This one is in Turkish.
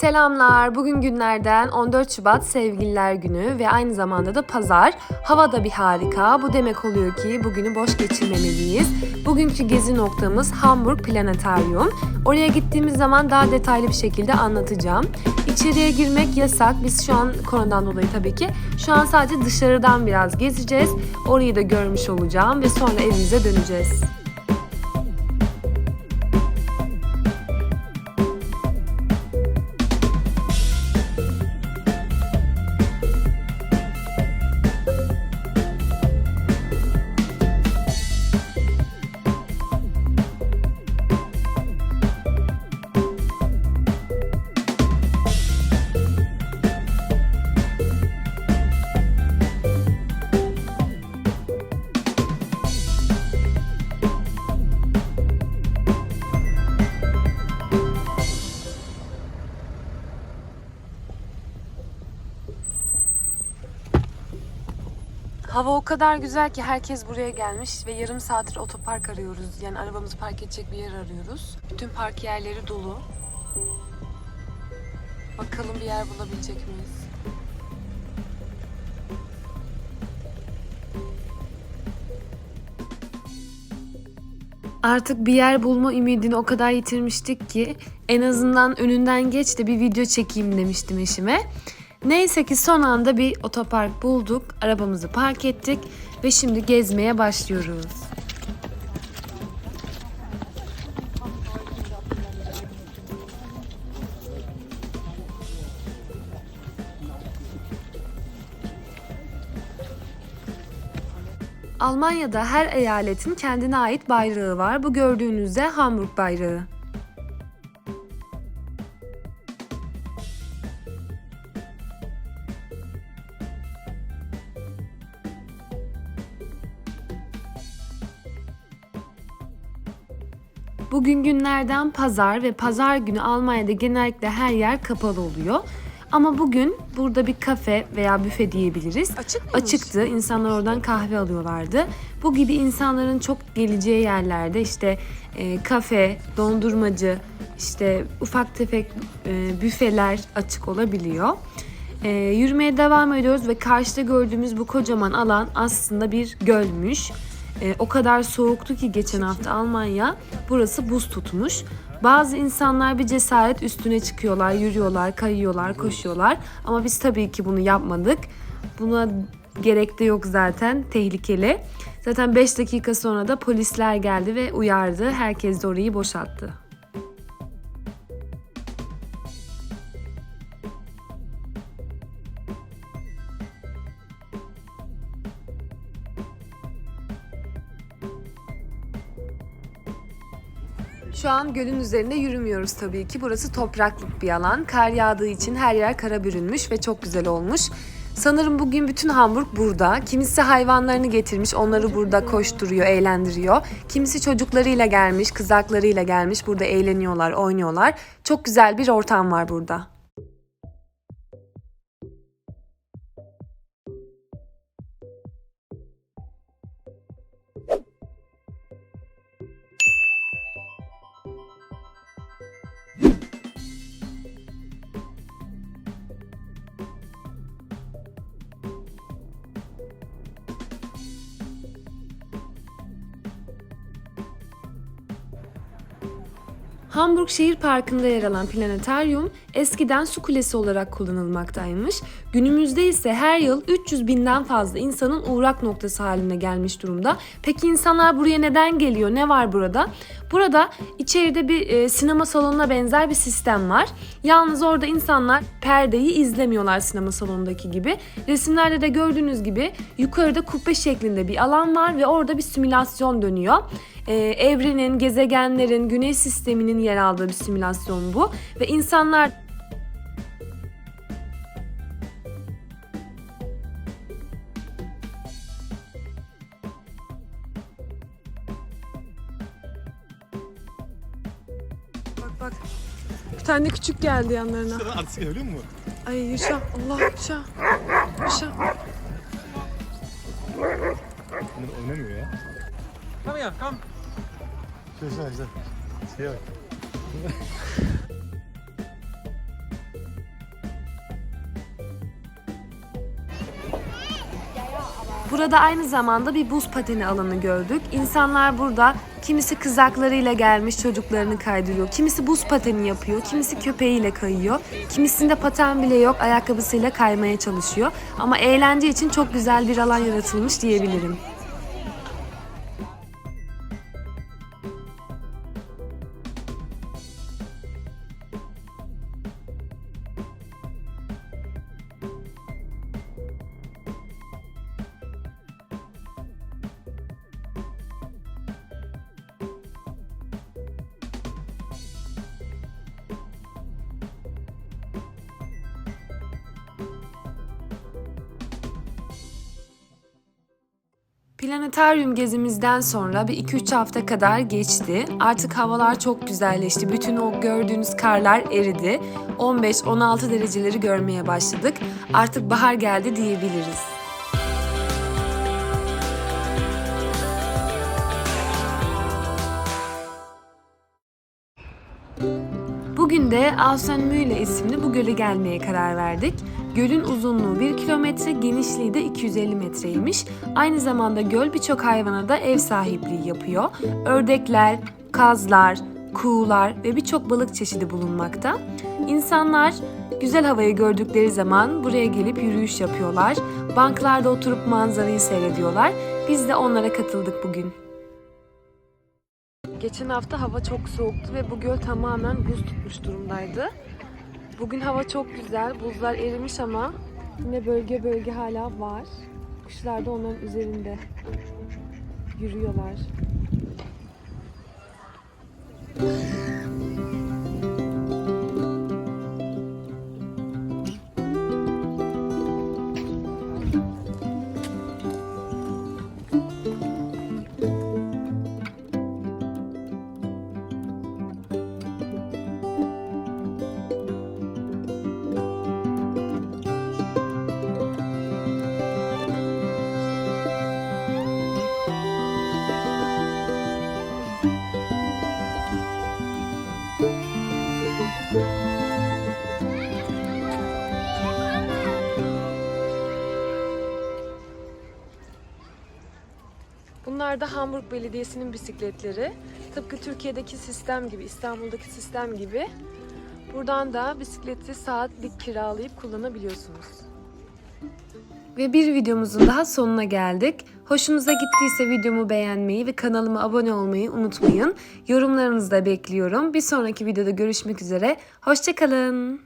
Selamlar. Bugün günlerden 14 Şubat Sevgililer Günü ve aynı zamanda da pazar. Hava da bir harika. Bu demek oluyor ki bugünü boş geçirmemeliyiz. Bugünkü gezi noktamız Hamburg Planetarium. Oraya gittiğimiz zaman daha detaylı bir şekilde anlatacağım. İçeriye girmek yasak. Biz şu an koronadan dolayı tabii ki. Şu an sadece dışarıdan biraz gezeceğiz. Orayı da görmüş olacağım ve sonra evimize döneceğiz. Hava o kadar güzel ki herkes buraya gelmiş ve yarım saattir otopark arıyoruz. Yani arabamızı park edecek bir yer arıyoruz. Bütün park yerleri dolu. Bakalım bir yer bulabilecek miyiz? Artık bir yer bulma ümidini o kadar yitirmiştik ki en azından önünden geç de bir video çekeyim demiştim eşime. Neyse ki son anda bir otopark bulduk, arabamızı park ettik ve şimdi gezmeye başlıyoruz. Almanya'da her eyaletin kendine ait bayrağı var. Bu gördüğünüz de Hamburg bayrağı. Bugün günlerden pazar ve pazar günü Almanya'da genellikle her yer kapalı oluyor. Ama bugün burada bir kafe veya büfe diyebiliriz. Açık mıymış? Açıktı. İnsanlar oradan kahve alıyorlardı. Bu gibi insanların çok geleceği yerlerde işte e, kafe, dondurmacı, işte ufak tefek e, büfeler açık olabiliyor. E, yürümeye devam ediyoruz ve karşıda gördüğümüz bu kocaman alan aslında bir gölmüş. E, o kadar soğuktu ki geçen hafta Almanya burası buz tutmuş. Bazı insanlar bir cesaret üstüne çıkıyorlar, yürüyorlar, kayıyorlar, koşuyorlar. Ama biz tabii ki bunu yapmadık. Buna gerek de yok zaten, tehlikeli. Zaten 5 dakika sonra da polisler geldi ve uyardı. Herkes de orayı boşalttı. Şu an gölün üzerinde yürümüyoruz tabii ki. Burası topraklık bir alan. Kar yağdığı için her yer kara bürünmüş ve çok güzel olmuş. Sanırım bugün bütün Hamburg burada. Kimisi hayvanlarını getirmiş, onları burada koşturuyor, eğlendiriyor. Kimisi çocuklarıyla gelmiş, kızaklarıyla gelmiş. Burada eğleniyorlar, oynuyorlar. Çok güzel bir ortam var burada. Hamburg Şehir Parkı'nda yer alan planetaryum eskiden su kulesi olarak kullanılmaktaymış. Günümüzde ise her yıl 300 binden fazla insanın uğrak noktası haline gelmiş durumda. Peki insanlar buraya neden geliyor? Ne var burada? Burada içeride bir e, sinema salonuna benzer bir sistem var. Yalnız orada insanlar perdeyi izlemiyorlar sinema salonundaki gibi. Resimlerde de gördüğünüz gibi yukarıda kubbe şeklinde bir alan var ve orada bir simülasyon dönüyor. Ee, evrenin, gezegenlerin, güneş sisteminin yer aldığı bir simülasyon bu. Ve insanlar Bak bak. Bir tane küçük geldi yanlarına. Sana artist biliyor musun? Ay Yuşa. Allah Yuşa. Yuşa. Bunlar oynamıyor ya. Komm her, komm. Güzel güzel. Şey burada aynı zamanda bir buz pateni alanı gördük. İnsanlar burada kimisi kızaklarıyla gelmiş çocuklarını kaydırıyor. Kimisi buz pateni yapıyor. Kimisi köpeğiyle kayıyor. Kimisinde paten bile yok ayakkabısıyla kaymaya çalışıyor. Ama eğlence için çok güzel bir alan yaratılmış diyebilirim. Planetaryum gezimizden sonra bir 2-3 hafta kadar geçti. Artık havalar çok güzelleşti. Bütün o gördüğünüz karlar eridi. 15-16 dereceleri görmeye başladık. Artık bahar geldi diyebiliriz. Bugün de Ausenmühle isimli bu göle gelmeye karar verdik. Gölün uzunluğu 1 kilometre, genişliği de 250 metreymiş. Aynı zamanda göl birçok hayvana da ev sahipliği yapıyor. Ördekler, kazlar, kuğular ve birçok balık çeşidi bulunmakta. İnsanlar güzel havayı gördükleri zaman buraya gelip yürüyüş yapıyorlar. Banklarda oturup manzarayı seyrediyorlar. Biz de onlara katıldık bugün. Geçen hafta hava çok soğuktu ve bu göl tamamen buz tutmuş durumdaydı. Bugün hava çok güzel, buzlar erimiş ama yine bölge bölge hala var. Kuşlar da onların üzerinde yürüyorlar. Bunlar da Hamburg Belediyesi'nin bisikletleri. Tıpkı Türkiye'deki sistem gibi, İstanbul'daki sistem gibi. Buradan da bisikleti saatlik kiralayıp kullanabiliyorsunuz. Ve bir videomuzun daha sonuna geldik. Hoşunuza gittiyse videomu beğenmeyi ve kanalıma abone olmayı unutmayın. Yorumlarınızı da bekliyorum. Bir sonraki videoda görüşmek üzere. Hoşçakalın.